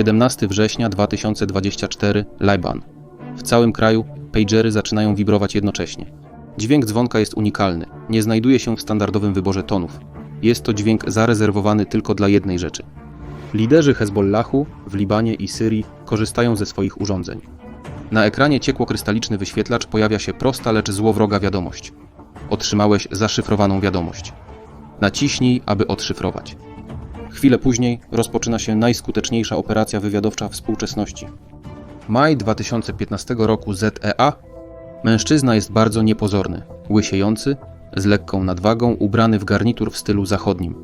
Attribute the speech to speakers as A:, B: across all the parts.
A: 17 września 2024 Liban. W całym kraju pagery zaczynają wibrować jednocześnie. Dźwięk dzwonka jest unikalny, nie znajduje się w standardowym wyborze tonów. Jest to dźwięk zarezerwowany tylko dla jednej rzeczy. Liderzy Hezbollahu w Libanie i Syrii korzystają ze swoich urządzeń. Na ekranie ciekło-krystaliczny wyświetlacz pojawia się prosta, lecz złowroga wiadomość. Otrzymałeś zaszyfrowaną wiadomość. Naciśnij, aby odszyfrować. Chwilę później rozpoczyna się najskuteczniejsza operacja wywiadowcza współczesności. Maj 2015 roku ZEA. Mężczyzna jest bardzo niepozorny, łysiejący, z lekką nadwagą, ubrany w garnitur w stylu zachodnim.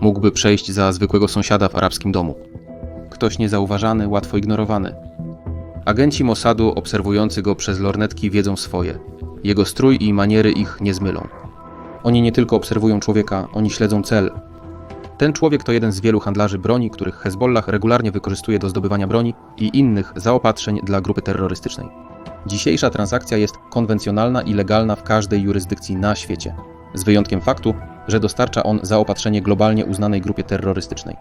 A: Mógłby przejść za zwykłego sąsiada w arabskim domu. Ktoś niezauważany, łatwo ignorowany. Agenci Mossadu obserwujący go przez lornetki wiedzą swoje. Jego strój i maniery ich nie zmylą. Oni nie tylko obserwują człowieka, oni śledzą cel. Ten człowiek to jeden z wielu handlarzy broni, których Hezbollah regularnie wykorzystuje do zdobywania broni i innych zaopatrzeń dla grupy terrorystycznej. Dzisiejsza transakcja jest konwencjonalna i legalna w każdej jurysdykcji na świecie, z wyjątkiem faktu, że dostarcza on zaopatrzenie globalnie uznanej grupie terrorystycznej.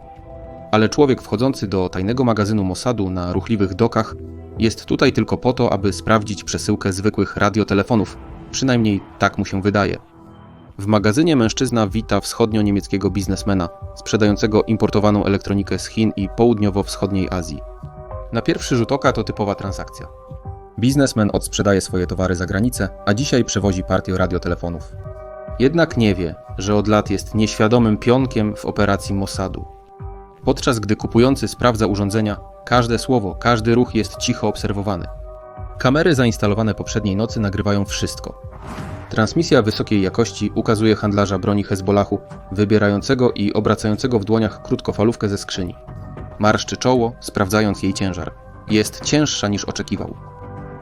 A: Ale człowiek wchodzący do tajnego magazynu Mossadu na ruchliwych dokach jest tutaj tylko po to, aby sprawdzić przesyłkę zwykłych radiotelefonów, przynajmniej tak mu się wydaje. W magazynie mężczyzna wita wschodnio-niemieckiego biznesmena, sprzedającego importowaną elektronikę z Chin i południowo-wschodniej Azji. Na pierwszy rzut oka to typowa transakcja. Biznesmen odsprzedaje swoje towary za granicę, a dzisiaj przewozi partię radiotelefonów. Jednak nie wie, że od lat jest nieświadomym pionkiem w operacji Mossadu. Podczas gdy kupujący sprawdza urządzenia, każde słowo, każdy ruch jest cicho obserwowany. Kamery zainstalowane poprzedniej nocy nagrywają wszystko. Transmisja wysokiej jakości ukazuje handlarza broni Hezbollahu, wybierającego i obracającego w dłoniach krótkofalówkę ze skrzyni. Marszczy czoło, sprawdzając jej ciężar. Jest cięższa niż oczekiwał.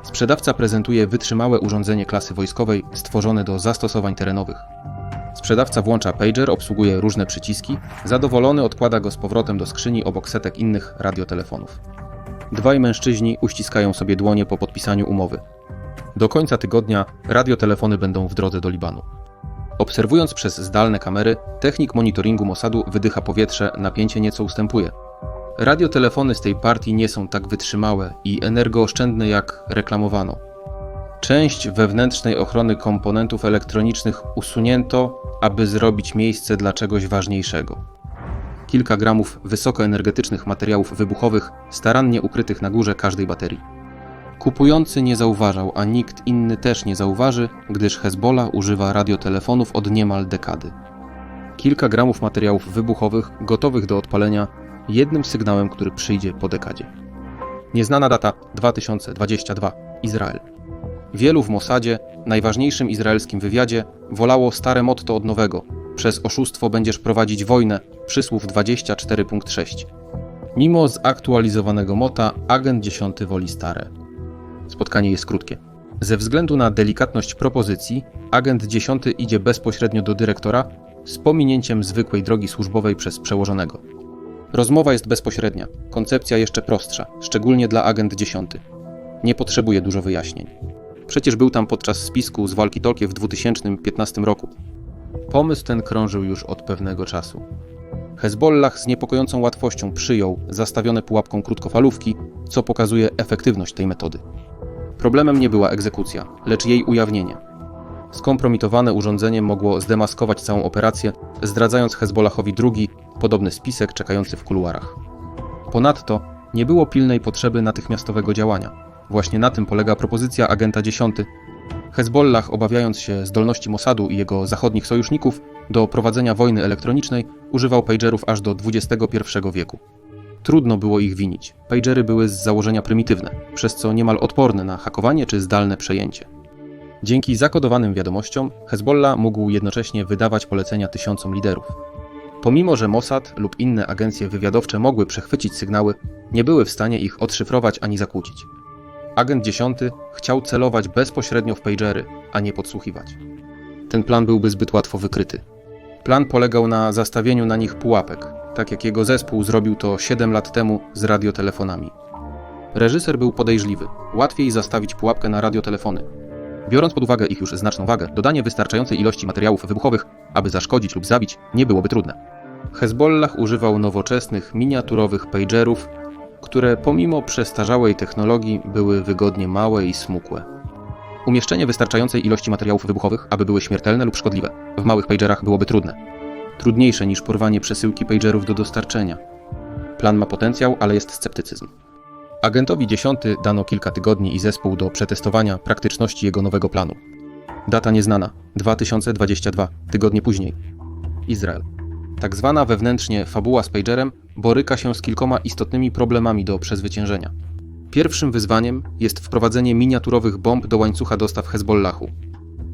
A: Sprzedawca prezentuje wytrzymałe urządzenie klasy wojskowej stworzone do zastosowań terenowych. Sprzedawca włącza pager, obsługuje różne przyciski, zadowolony odkłada go z powrotem do skrzyni obok setek innych radiotelefonów. Dwaj mężczyźni uściskają sobie dłonie po podpisaniu umowy. Do końca tygodnia radiotelefony będą w drodze do Libanu. Obserwując przez zdalne kamery, technik monitoringu Mossadu wydycha powietrze, napięcie nieco ustępuje. Radiotelefony z tej partii nie są tak wytrzymałe i energooszczędne jak reklamowano. Część wewnętrznej ochrony komponentów elektronicznych usunięto, aby zrobić miejsce dla czegoś ważniejszego. Kilka gramów wysokoenergetycznych materiałów wybuchowych starannie ukrytych na górze każdej baterii. Kupujący nie zauważał, a nikt inny też nie zauważy, gdyż Hezbollah używa radiotelefonów od niemal dekady. Kilka gramów materiałów wybuchowych gotowych do odpalenia jednym sygnałem, który przyjdzie po dekadzie. Nieznana data 2022 Izrael. Wielu w Mossadzie, najważniejszym izraelskim wywiadzie, wolało stare motto od nowego: Przez oszustwo będziesz prowadzić wojnę, przysłów 24.6. Mimo zaktualizowanego mota, agent 10 woli stare. Spotkanie jest krótkie. Ze względu na delikatność propozycji, agent 10 idzie bezpośrednio do dyrektora z pominięciem zwykłej drogi służbowej przez przełożonego. Rozmowa jest bezpośrednia, koncepcja jeszcze prostsza, szczególnie dla agent 10. Nie potrzebuje dużo wyjaśnień. Przecież był tam podczas spisku z walki Tolkie w 2015 roku. Pomysł ten krążył już od pewnego czasu. Hezbollah z niepokojącą łatwością przyjął zastawione pułapką krótkofalówki, co pokazuje efektywność tej metody. Problemem nie była egzekucja, lecz jej ujawnienie. Skompromitowane urządzenie mogło zdemaskować całą operację, zdradzając Hezbollahowi drugi, podobny spisek czekający w kuluarach. Ponadto nie było pilnej potrzeby natychmiastowego działania. Właśnie na tym polega propozycja agenta 10. Hezbollah, obawiając się zdolności Mossadu i jego zachodnich sojuszników do prowadzenia wojny elektronicznej, używał pagerów aż do XXI wieku. Trudno było ich winić. Pagery były z założenia prymitywne, przez co niemal odporne na hakowanie czy zdalne przejęcie. Dzięki zakodowanym wiadomościom Hezbollah mógł jednocześnie wydawać polecenia tysiącom liderów. Pomimo, że Mossad lub inne agencje wywiadowcze mogły przechwycić sygnały, nie były w stanie ich odszyfrować ani zakłócić. Agent 10 chciał celować bezpośrednio w pagery, a nie podsłuchiwać. Ten plan byłby zbyt łatwo wykryty. Plan polegał na zastawieniu na nich pułapek, tak jak jego zespół zrobił to 7 lat temu z radiotelefonami. Reżyser był podejrzliwy. Łatwiej zastawić pułapkę na radiotelefony. Biorąc pod uwagę ich już znaczną wagę, dodanie wystarczającej ilości materiałów wybuchowych, aby zaszkodzić lub zabić, nie byłoby trudne. Hezbollah używał nowoczesnych, miniaturowych pagerów, które pomimo przestarzałej technologii były wygodnie małe i smukłe. Umieszczenie wystarczającej ilości materiałów wybuchowych, aby były śmiertelne lub szkodliwe, w małych pagerach byłoby trudne. Trudniejsze niż porwanie przesyłki pagerów do dostarczenia. Plan ma potencjał, ale jest sceptycyzm. Agentowi 10 dano kilka tygodni i zespół do przetestowania praktyczności jego nowego planu. Data nieznana 2022, tygodnie później. Izrael. Tak zwana wewnętrznie fabuła z pagerem boryka się z kilkoma istotnymi problemami do przezwyciężenia. Pierwszym wyzwaniem jest wprowadzenie miniaturowych bomb do łańcucha dostaw Hezbollahu.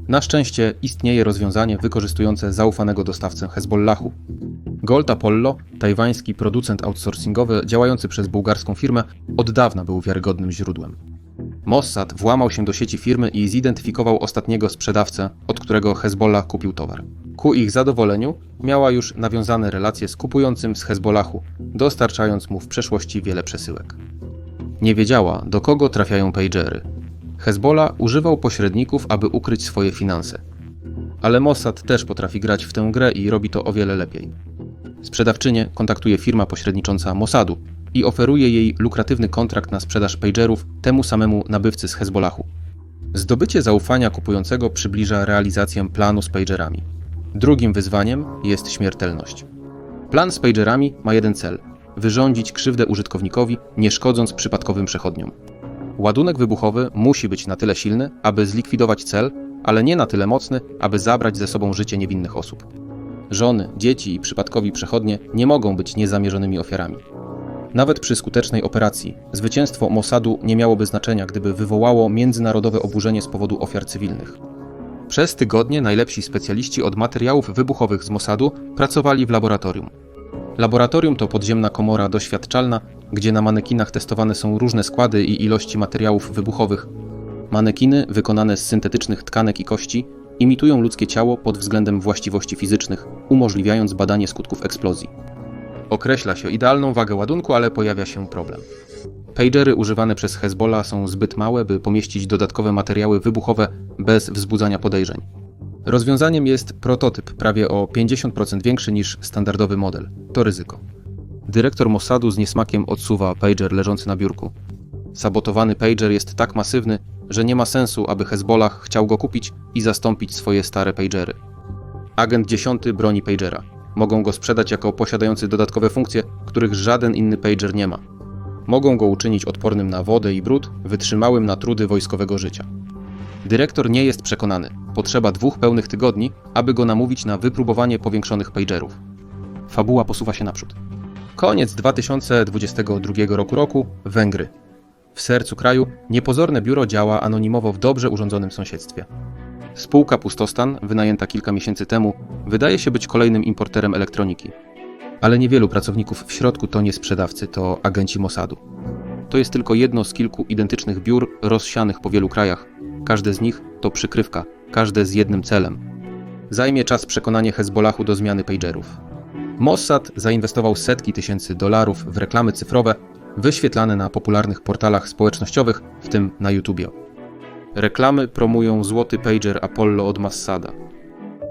A: Na szczęście istnieje rozwiązanie wykorzystujące zaufanego dostawcę Hezbollahu. Gold Apollo, tajwański producent outsourcingowy działający przez bułgarską firmę, od dawna był wiarygodnym źródłem. Mossad włamał się do sieci firmy i zidentyfikował ostatniego sprzedawcę, od którego Hezbollah kupił towar. Ku ich zadowoleniu miała już nawiązane relacje z kupującym z Hezbollahu, dostarczając mu w przeszłości wiele przesyłek. Nie wiedziała, do kogo trafiają pagery. Hezbollah używał pośredników, aby ukryć swoje finanse. Ale Mossad też potrafi grać w tę grę i robi to o wiele lepiej. Sprzedawczynię kontaktuje firma pośrednicząca Mossadu i oferuje jej lukratywny kontrakt na sprzedaż pagerów temu samemu nabywcy z Hezbollahu. Zdobycie zaufania kupującego przybliża realizację planu z pagerami. Drugim wyzwaniem jest śmiertelność. Plan z pagerami ma jeden cel wyrządzić krzywdę użytkownikowi, nie szkodząc przypadkowym przechodniom. Ładunek wybuchowy musi być na tyle silny, aby zlikwidować cel, ale nie na tyle mocny, aby zabrać ze sobą życie niewinnych osób. Żony, dzieci i przypadkowi przechodnie nie mogą być niezamierzonymi ofiarami. Nawet przy skutecznej operacji zwycięstwo Mossadu nie miałoby znaczenia, gdyby wywołało międzynarodowe oburzenie z powodu ofiar cywilnych. Przez tygodnie najlepsi specjaliści od materiałów wybuchowych z Mossadu pracowali w laboratorium. Laboratorium to podziemna komora doświadczalna, gdzie na manekinach testowane są różne składy i ilości materiałów wybuchowych. Manekiny, wykonane z syntetycznych tkanek i kości, imitują ludzkie ciało pod względem właściwości fizycznych, umożliwiając badanie skutków eksplozji. Określa się idealną wagę ładunku, ale pojawia się problem. Pagery używane przez Hezbollah są zbyt małe, by pomieścić dodatkowe materiały wybuchowe bez wzbudzania podejrzeń. Rozwiązaniem jest prototyp prawie o 50% większy niż standardowy model. To ryzyko. Dyrektor Mossadu z niesmakiem odsuwa pager leżący na biurku. Sabotowany pager jest tak masywny, że nie ma sensu, aby Hezbollah chciał go kupić i zastąpić swoje stare pagery. Agent 10 broni pagera. Mogą go sprzedać jako posiadający dodatkowe funkcje, których żaden inny pager nie ma. Mogą go uczynić odpornym na wodę i brud, wytrzymałym na trudy wojskowego życia. Dyrektor nie jest przekonany. Potrzeba dwóch pełnych tygodni, aby go namówić na wypróbowanie powiększonych pagerów. Fabuła posuwa się naprzód. Koniec 2022 roku roku Węgry. W sercu kraju niepozorne biuro działa anonimowo w dobrze urządzonym sąsiedztwie. Spółka Pustostan, wynajęta kilka miesięcy temu, wydaje się być kolejnym importerem elektroniki. Ale niewielu pracowników w środku to nie sprzedawcy, to agenci Mossadu. To jest tylko jedno z kilku identycznych biur rozsianych po wielu krajach. Każde z nich to przykrywka, każde z jednym celem. Zajmie czas przekonanie Hezbollahu do zmiany pagerów. Mossad zainwestował setki tysięcy dolarów w reklamy cyfrowe wyświetlane na popularnych portalach społecznościowych, w tym na YouTubie. Reklamy promują złoty pager Apollo od Massada.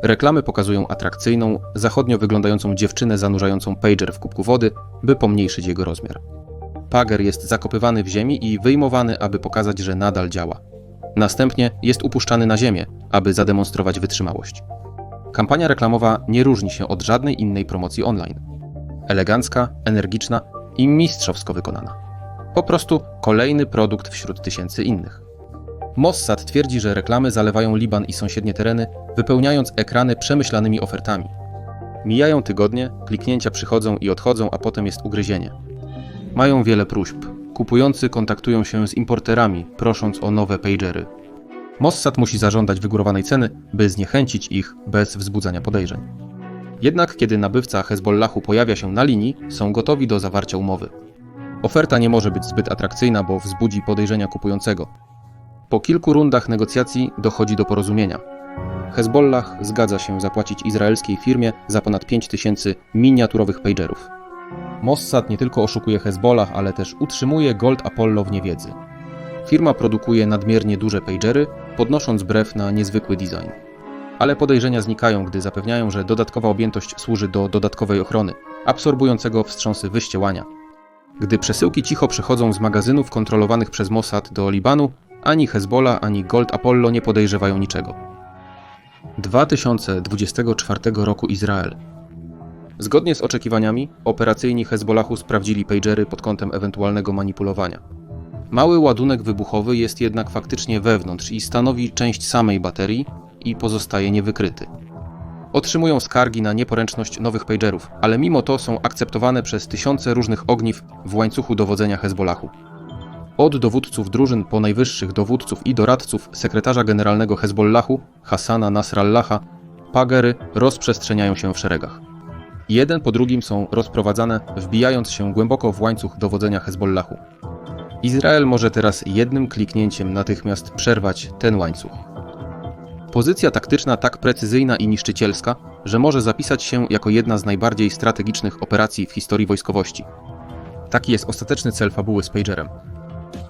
A: Reklamy pokazują atrakcyjną, zachodnio wyglądającą dziewczynę zanurzającą pager w kubku wody, by pomniejszyć jego rozmiar. Pager jest zakopywany w ziemi i wyjmowany, aby pokazać, że nadal działa. Następnie jest upuszczany na ziemię, aby zademonstrować wytrzymałość. Kampania reklamowa nie różni się od żadnej innej promocji online. Elegancka, energiczna i mistrzowsko wykonana. Po prostu kolejny produkt wśród tysięcy innych. Mossad twierdzi, że reklamy zalewają Liban i sąsiednie tereny, wypełniając ekrany przemyślanymi ofertami. Mijają tygodnie, kliknięcia przychodzą i odchodzą, a potem jest ugryzienie. Mają wiele próśb. Kupujący kontaktują się z importerami, prosząc o nowe pagery. Mossad musi zażądać wygórowanej ceny, by zniechęcić ich bez wzbudzania podejrzeń. Jednak kiedy nabywca Hezbollahu pojawia się na linii, są gotowi do zawarcia umowy. Oferta nie może być zbyt atrakcyjna, bo wzbudzi podejrzenia kupującego. Po kilku rundach negocjacji dochodzi do porozumienia. Hezbollah zgadza się zapłacić izraelskiej firmie za ponad 5000 miniaturowych pagerów. Mossad nie tylko oszukuje Hezbollah, ale też utrzymuje Gold Apollo w niewiedzy. Firma produkuje nadmiernie duże pagery, podnosząc brew na niezwykły design. Ale podejrzenia znikają, gdy zapewniają, że dodatkowa objętość służy do dodatkowej ochrony, absorbującego wstrząsy wyściełania. Gdy przesyłki cicho przechodzą z magazynów kontrolowanych przez Mossad do Libanu, ani Hezbollah, ani Gold Apollo nie podejrzewają niczego. 2024 roku Izrael. Zgodnie z oczekiwaniami, operacyjni Hezbollahu sprawdzili pagery pod kątem ewentualnego manipulowania. Mały ładunek wybuchowy jest jednak faktycznie wewnątrz i stanowi część samej baterii i pozostaje niewykryty. Otrzymują skargi na nieporęczność nowych pagerów, ale mimo to są akceptowane przez tysiące różnych ogniw w łańcuchu dowodzenia Hezbollahu. Od dowódców drużyn po najwyższych dowódców i doradców sekretarza generalnego Hezbollahu, Hassana Nasrallaha, pagery rozprzestrzeniają się w szeregach. Jeden po drugim są rozprowadzane, wbijając się głęboko w łańcuch dowodzenia Hezbollahu. Izrael może teraz jednym kliknięciem natychmiast przerwać ten łańcuch. Pozycja taktyczna tak precyzyjna i niszczycielska, że może zapisać się jako jedna z najbardziej strategicznych operacji w historii wojskowości. Taki jest ostateczny cel fabuły z pagerem.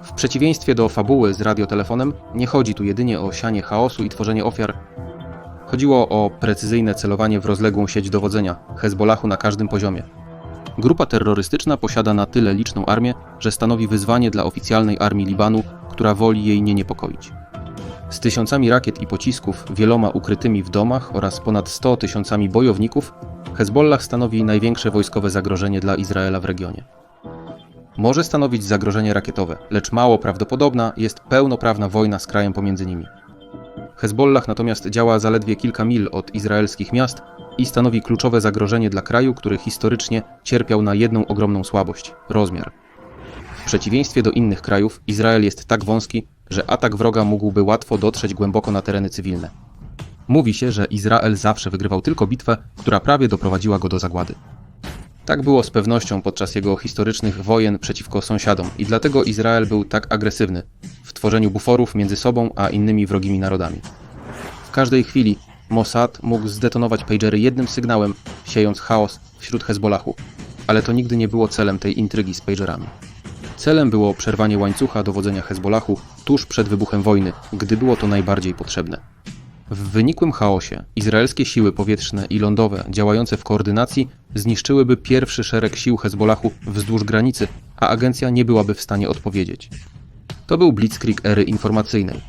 A: W przeciwieństwie do fabuły z radiotelefonem, nie chodzi tu jedynie o sianie chaosu i tworzenie ofiar. Chodziło o precyzyjne celowanie w rozległą sieć dowodzenia Hezbollahu na każdym poziomie. Grupa terrorystyczna posiada na tyle liczną armię, że stanowi wyzwanie dla oficjalnej armii Libanu, która woli jej nie niepokoić. Z tysiącami rakiet i pocisków, wieloma ukrytymi w domach oraz ponad 100 tysiącami bojowników, Hezbollah stanowi największe wojskowe zagrożenie dla Izraela w regionie. Może stanowić zagrożenie rakietowe, lecz mało prawdopodobna jest pełnoprawna wojna z krajem pomiędzy nimi. Hezbollah natomiast działa zaledwie kilka mil od izraelskich miast i stanowi kluczowe zagrożenie dla kraju, który historycznie cierpiał na jedną ogromną słabość rozmiar. W przeciwieństwie do innych krajów, Izrael jest tak wąski, że atak wroga mógłby łatwo dotrzeć głęboko na tereny cywilne. Mówi się, że Izrael zawsze wygrywał tylko bitwę, która prawie doprowadziła go do zagłady. Tak było z pewnością podczas jego historycznych wojen przeciwko sąsiadom i dlatego Izrael był tak agresywny w tworzeniu buforów między sobą a innymi wrogimi narodami. W każdej chwili Mossad mógł zdetonować pagery jednym sygnałem, siejąc chaos wśród Hezbollahu, ale to nigdy nie było celem tej intrygi z pagerami. Celem było przerwanie łańcucha dowodzenia Hezbollahu tuż przed wybuchem wojny, gdy było to najbardziej potrzebne. W wynikłym chaosie izraelskie siły powietrzne i lądowe działające w koordynacji zniszczyłyby pierwszy szereg sił Hezbollahu wzdłuż granicy, a agencja nie byłaby w stanie odpowiedzieć. To był blitzkrieg ery informacyjnej.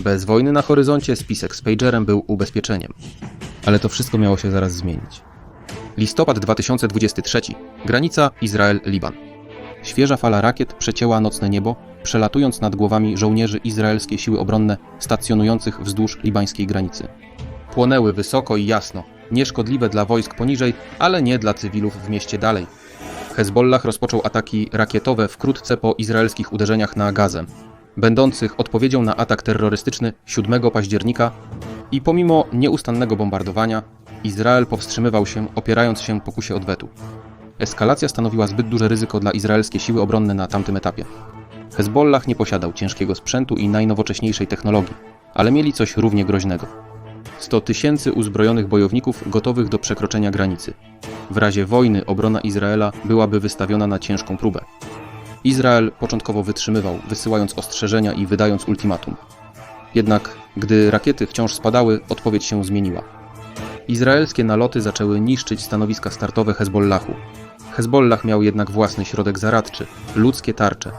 A: Bez wojny na horyzoncie spisek z pagerem był ubezpieczeniem. Ale to wszystko miało się zaraz zmienić. Listopad 2023. Granica Izrael-Liban. Świeża fala rakiet przecięła nocne niebo, przelatując nad głowami żołnierzy izraelskie siły obronne stacjonujących wzdłuż libańskiej granicy. Płonęły wysoko i jasno, nieszkodliwe dla wojsk poniżej, ale nie dla cywilów w mieście dalej. Hezbollah rozpoczął ataki rakietowe wkrótce po izraelskich uderzeniach na Gazę, będących odpowiedzią na atak terrorystyczny 7 października i pomimo nieustannego bombardowania, Izrael powstrzymywał się, opierając się pokusie odwetu. Eskalacja stanowiła zbyt duże ryzyko dla izraelskie siły obronne na tamtym etapie. Hezbollah nie posiadał ciężkiego sprzętu i najnowocześniejszej technologii, ale mieli coś równie groźnego. 100 tysięcy uzbrojonych bojowników gotowych do przekroczenia granicy. W razie wojny obrona Izraela byłaby wystawiona na ciężką próbę. Izrael początkowo wytrzymywał, wysyłając ostrzeżenia i wydając ultimatum. Jednak, gdy rakiety wciąż spadały, odpowiedź się zmieniła. Izraelskie naloty zaczęły niszczyć stanowiska startowe Hezbollahu. Hezbollah miał jednak własny środek zaradczy ludzkie tarcze.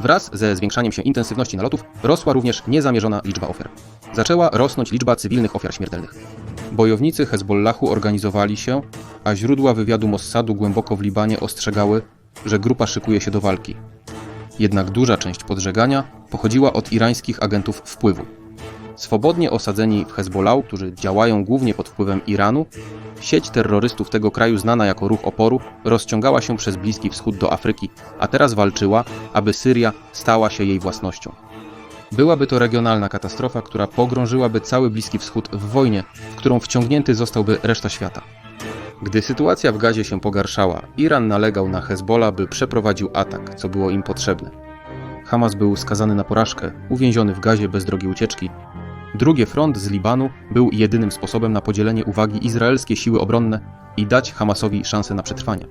A: Wraz ze zwiększaniem się intensywności nalotów rosła również niezamierzona liczba ofiar. Zaczęła rosnąć liczba cywilnych ofiar śmiertelnych. Bojownicy Hezbollahu organizowali się, a źródła wywiadu Mossadu głęboko w Libanie ostrzegały, że grupa szykuje się do walki. Jednak duża część podżegania pochodziła od irańskich agentów wpływu. Swobodnie osadzeni w Hezbollah, którzy działają głównie pod wpływem Iranu, sieć terrorystów tego kraju znana jako ruch oporu rozciągała się przez Bliski Wschód do Afryki, a teraz walczyła, aby Syria stała się jej własnością. Byłaby to regionalna katastrofa, która pogrążyłaby cały Bliski Wschód w wojnie, w którą wciągnięty zostałby reszta świata. Gdy sytuacja w Gazie się pogarszała, Iran nalegał na Hezbollah, by przeprowadził atak, co było im potrzebne. Hamas był skazany na porażkę, uwięziony w Gazie bez drogi ucieczki. Drugi front z Libanu był jedynym sposobem na podzielenie uwagi izraelskie siły obronne i dać Hamasowi szansę na przetrwanie.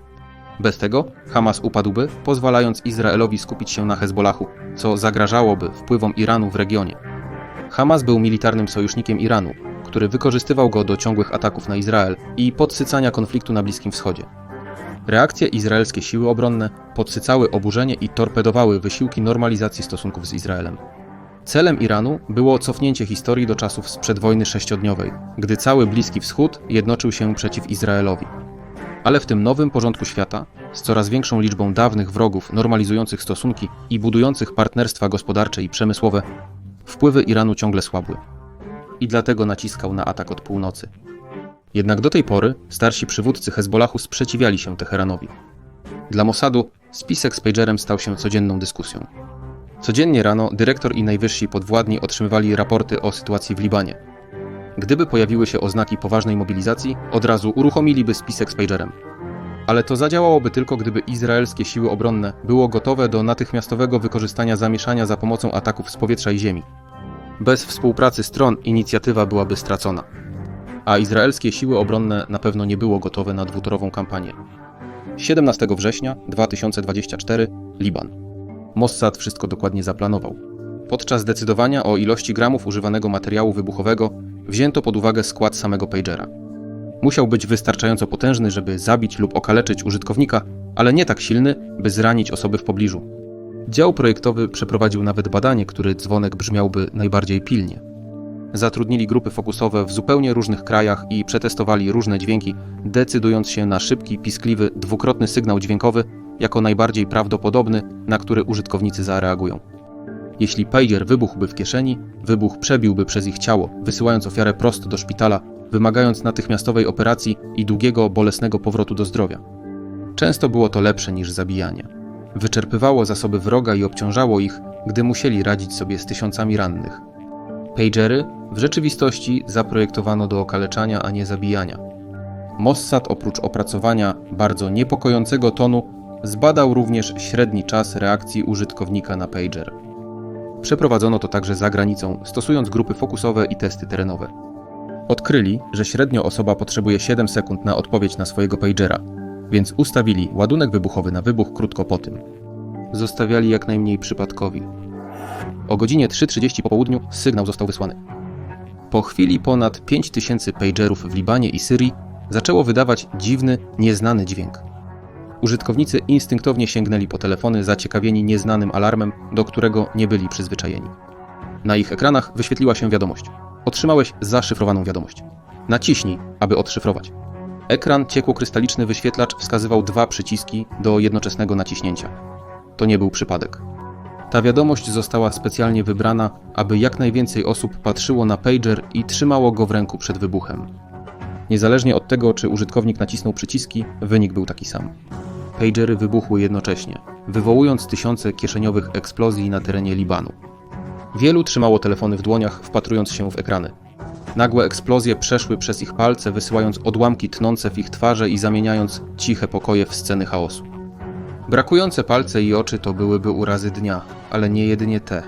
A: Bez tego Hamas upadłby, pozwalając Izraelowi skupić się na Hezbollahu, co zagrażałoby wpływom Iranu w regionie. Hamas był militarnym sojusznikiem Iranu, który wykorzystywał go do ciągłych ataków na Izrael i podsycania konfliktu na Bliskim Wschodzie. Reakcje izraelskie siły obronne podsycały oburzenie i torpedowały wysiłki normalizacji stosunków z Izraelem. Celem Iranu było cofnięcie historii do czasów sprzed wojny sześciodniowej, gdy cały Bliski Wschód jednoczył się przeciw Izraelowi. Ale w tym nowym porządku świata, z coraz większą liczbą dawnych wrogów normalizujących stosunki i budujących partnerstwa gospodarcze i przemysłowe, wpływy Iranu ciągle słabły. I dlatego naciskał na atak od północy. Jednak do tej pory starsi przywódcy Hezbollahu sprzeciwiali się Teheranowi. Dla Mossadu spisek z pagerem stał się codzienną dyskusją. Codziennie rano dyrektor i najwyżsi podwładni otrzymywali raporty o sytuacji w Libanie. Gdyby pojawiły się oznaki poważnej mobilizacji, od razu uruchomiliby spisek z pagerem. Ale to zadziałałoby tylko, gdyby izraelskie siły obronne było gotowe do natychmiastowego wykorzystania zamieszania za pomocą ataków z powietrza i ziemi. Bez współpracy stron inicjatywa byłaby stracona. A izraelskie siły obronne na pewno nie było gotowe na dwutorową kampanię. 17 września 2024 Liban. Mossad wszystko dokładnie zaplanował. Podczas decydowania o ilości gramów używanego materiału wybuchowego wzięto pod uwagę skład samego pagera. Musiał być wystarczająco potężny, żeby zabić lub okaleczyć użytkownika, ale nie tak silny, by zranić osoby w pobliżu. Dział projektowy przeprowadził nawet badanie, który dzwonek brzmiałby najbardziej pilnie. Zatrudnili grupy fokusowe w zupełnie różnych krajach i przetestowali różne dźwięki, decydując się na szybki, piskliwy, dwukrotny sygnał dźwiękowy jako najbardziej prawdopodobny, na który użytkownicy zareagują. Jeśli pager wybuchłby w kieszeni, wybuch przebiłby przez ich ciało, wysyłając ofiarę prosto do szpitala, wymagając natychmiastowej operacji i długiego, bolesnego powrotu do zdrowia. Często było to lepsze niż zabijanie. Wyczerpywało zasoby wroga i obciążało ich, gdy musieli radzić sobie z tysiącami rannych. Pagery w rzeczywistości zaprojektowano do okaleczania, a nie zabijania. Mossad oprócz opracowania bardzo niepokojącego tonu zbadał również średni czas reakcji użytkownika na pager. Przeprowadzono to także za granicą, stosując grupy fokusowe i testy terenowe. Odkryli, że średnio osoba potrzebuje 7 sekund na odpowiedź na swojego pagera, więc ustawili ładunek wybuchowy na wybuch krótko po tym. Zostawiali jak najmniej przypadkowi. O godzinie 3.30 po południu sygnał został wysłany. Po chwili ponad 5000 pagerów w Libanie i Syrii zaczęło wydawać dziwny, nieznany dźwięk. Użytkownicy instynktownie sięgnęli po telefony, zaciekawieni nieznanym alarmem, do którego nie byli przyzwyczajeni. Na ich ekranach wyświetliła się wiadomość. Otrzymałeś zaszyfrowaną wiadomość. Naciśnij, aby odszyfrować. Ekran ciekłokrystaliczny wyświetlacz wskazywał dwa przyciski do jednoczesnego naciśnięcia. To nie był przypadek. Ta wiadomość została specjalnie wybrana, aby jak najwięcej osób patrzyło na pager i trzymało go w ręku przed wybuchem. Niezależnie od tego, czy użytkownik nacisnął przyciski, wynik był taki sam. Pagery wybuchły jednocześnie, wywołując tysiące kieszeniowych eksplozji na terenie Libanu. Wielu trzymało telefony w dłoniach, wpatrując się w ekrany. Nagłe eksplozje przeszły przez ich palce, wysyłając odłamki tnące w ich twarze i zamieniając ciche pokoje w sceny chaosu. Brakujące palce i oczy to byłyby urazy dnia, ale nie jedynie te.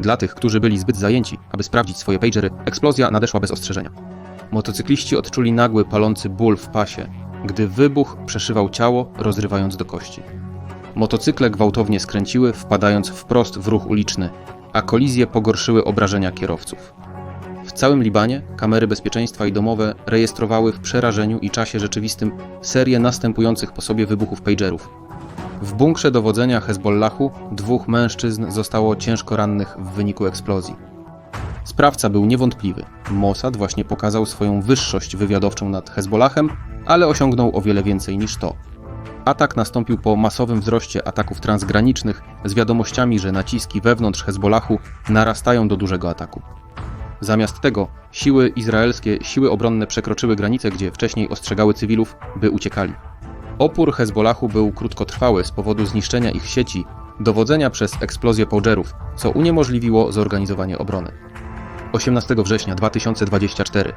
A: Dla tych, którzy byli zbyt zajęci, aby sprawdzić swoje pagery, eksplozja nadeszła bez ostrzeżenia. Motocykliści odczuli nagły, palący ból w pasie, gdy wybuch przeszywał ciało, rozrywając do kości. Motocykle gwałtownie skręciły, wpadając wprost w ruch uliczny, a kolizje pogorszyły obrażenia kierowców. W całym Libanie kamery bezpieczeństwa i domowe rejestrowały w przerażeniu i czasie rzeczywistym serię następujących po sobie wybuchów pagerów. W bunkrze dowodzenia Hezbollahu dwóch mężczyzn zostało ciężko rannych w wyniku eksplozji. Sprawca był niewątpliwy. Mossad właśnie pokazał swoją wyższość wywiadowczą nad Hezbollahem, ale osiągnął o wiele więcej niż to. Atak nastąpił po masowym wzroście ataków transgranicznych z wiadomościami, że naciski wewnątrz Hezbollahu narastają do dużego ataku. Zamiast tego siły izraelskie, siły obronne przekroczyły granice, gdzie wcześniej ostrzegały cywilów, by uciekali. Opór Hezbollahu był krótkotrwały z powodu zniszczenia ich sieci, dowodzenia przez eksplozję pagerów, co uniemożliwiło zorganizowanie obrony. 18 września 2024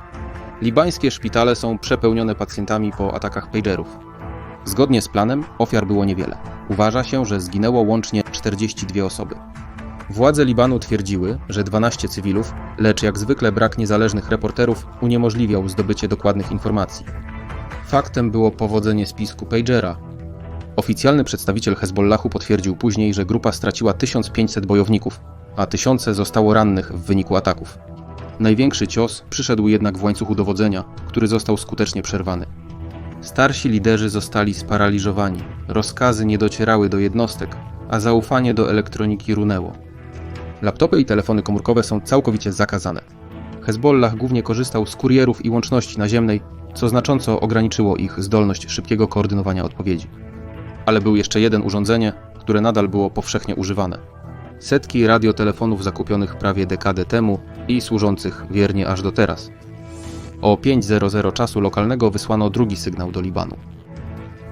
A: Libańskie szpitale są przepełnione pacjentami po atakach pagerów. Zgodnie z planem ofiar było niewiele. Uważa się, że zginęło łącznie 42 osoby. Władze Libanu twierdziły, że 12 cywilów, lecz jak zwykle brak niezależnych reporterów uniemożliwiał zdobycie dokładnych informacji. Faktem było powodzenie spisku Pagera. Oficjalny przedstawiciel Hezbollahu potwierdził później, że grupa straciła 1500 bojowników, a tysiące zostało rannych w wyniku ataków. Największy cios przyszedł jednak w łańcuchu dowodzenia, który został skutecznie przerwany. Starsi liderzy zostali sparaliżowani, rozkazy nie docierały do jednostek, a zaufanie do elektroniki runęło. Laptopy i telefony komórkowe są całkowicie zakazane. Hezbollah głównie korzystał z kurierów i łączności naziemnej, co znacząco ograniczyło ich zdolność szybkiego koordynowania odpowiedzi. Ale był jeszcze jeden urządzenie, które nadal było powszechnie używane. Setki radiotelefonów zakupionych prawie dekadę temu i służących wiernie aż do teraz. O 5.00 czasu lokalnego wysłano drugi sygnał do Libanu.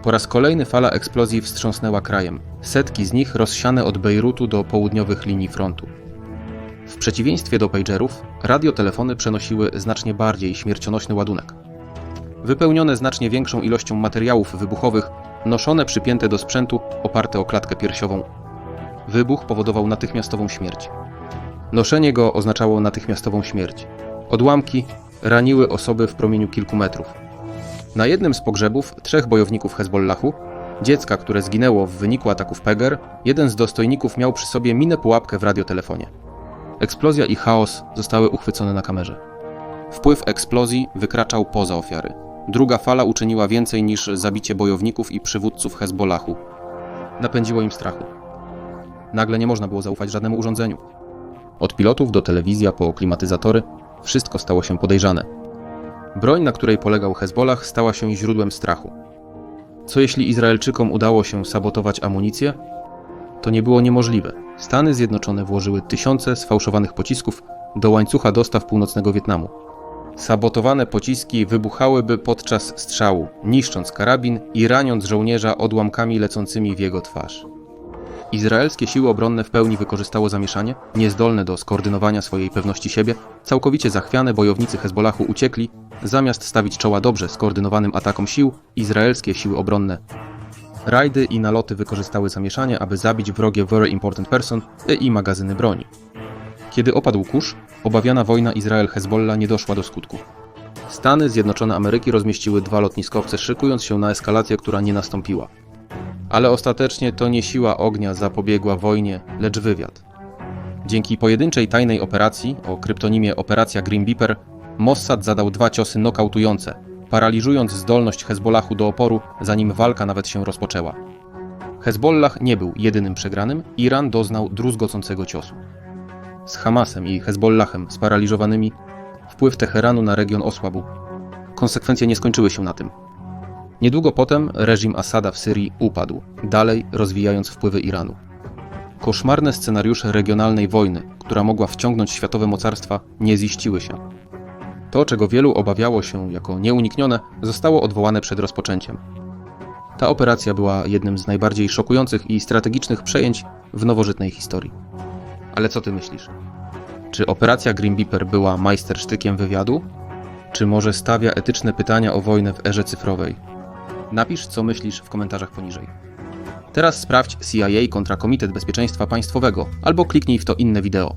A: Po raz kolejny fala eksplozji wstrząsnęła krajem, setki z nich rozsiane od Bejrutu do południowych linii frontu. W przeciwieństwie do pagerów, radiotelefony przenosiły znacznie bardziej śmiercionośny ładunek. Wypełnione znacznie większą ilością materiałów wybuchowych, noszone przypięte do sprzętu oparte o klatkę piersiową. Wybuch powodował natychmiastową śmierć. Noszenie go oznaczało natychmiastową śmierć. Odłamki raniły osoby w promieniu kilku metrów. Na jednym z pogrzebów trzech bojowników Hezbollahu, dziecka, które zginęło w wyniku ataków Peger, jeden z dostojników miał przy sobie minę pułapkę w radiotelefonie. Eksplozja i chaos zostały uchwycone na kamerze. Wpływ eksplozji wykraczał poza ofiary. Druga fala uczyniła więcej niż zabicie bojowników i przywódców Hezbollahu. Napędziło im strachu. Nagle nie można było zaufać żadnemu urządzeniu. Od pilotów do telewizja po klimatyzatory wszystko stało się podejrzane. Broń, na której polegał Hezbollah, stała się źródłem strachu. Co jeśli Izraelczykom udało się sabotować amunicję? To nie było niemożliwe. Stany Zjednoczone włożyły tysiące sfałszowanych pocisków do łańcucha dostaw północnego Wietnamu. Sabotowane pociski wybuchałyby podczas strzału, niszcząc karabin i raniąc żołnierza odłamkami lecącymi w jego twarz. Izraelskie siły obronne w pełni wykorzystało zamieszanie, niezdolne do skoordynowania swojej pewności siebie, całkowicie zachwiane bojownicy Hezbollahu uciekli, zamiast stawić czoła dobrze skoordynowanym atakom sił, izraelskie siły obronne. Rajdy i naloty wykorzystały zamieszanie, aby zabić wrogie Very Important Person i magazyny broni. Kiedy opadł kurz, obawiana wojna Izrael-Hezbollah nie doszła do skutku. Stany Zjednoczone Ameryki rozmieściły dwa lotniskowce, szykując się na eskalację, która nie nastąpiła. Ale ostatecznie to nie siła ognia zapobiegła wojnie, lecz wywiad. Dzięki pojedynczej tajnej operacji o kryptonimie Operacja Green Beeper, Mossad zadał dwa ciosy nokautujące, paraliżując zdolność Hezbollahu do oporu, zanim walka nawet się rozpoczęła. Hezbollah nie był jedynym przegranym, Iran doznał druzgocącego ciosu. Z Hamasem i Hezbollahem sparaliżowanymi, wpływ Teheranu na region osłabł. Konsekwencje nie skończyły się na tym. Niedługo potem reżim Asada w Syrii upadł, dalej rozwijając wpływy Iranu. Koszmarne scenariusze regionalnej wojny, która mogła wciągnąć światowe mocarstwa, nie ziściły się. To, czego wielu obawiało się jako nieuniknione, zostało odwołane przed rozpoczęciem. Ta operacja była jednym z najbardziej szokujących i strategicznych przejęć w nowożytnej historii. Ale co ty myślisz? Czy operacja Green Beeper była majstersztykiem wywiadu? Czy może stawia etyczne pytania o wojnę w erze cyfrowej? Napisz, co myślisz w komentarzach poniżej. Teraz sprawdź CIA kontra Komitet Bezpieczeństwa Państwowego albo kliknij w to inne wideo.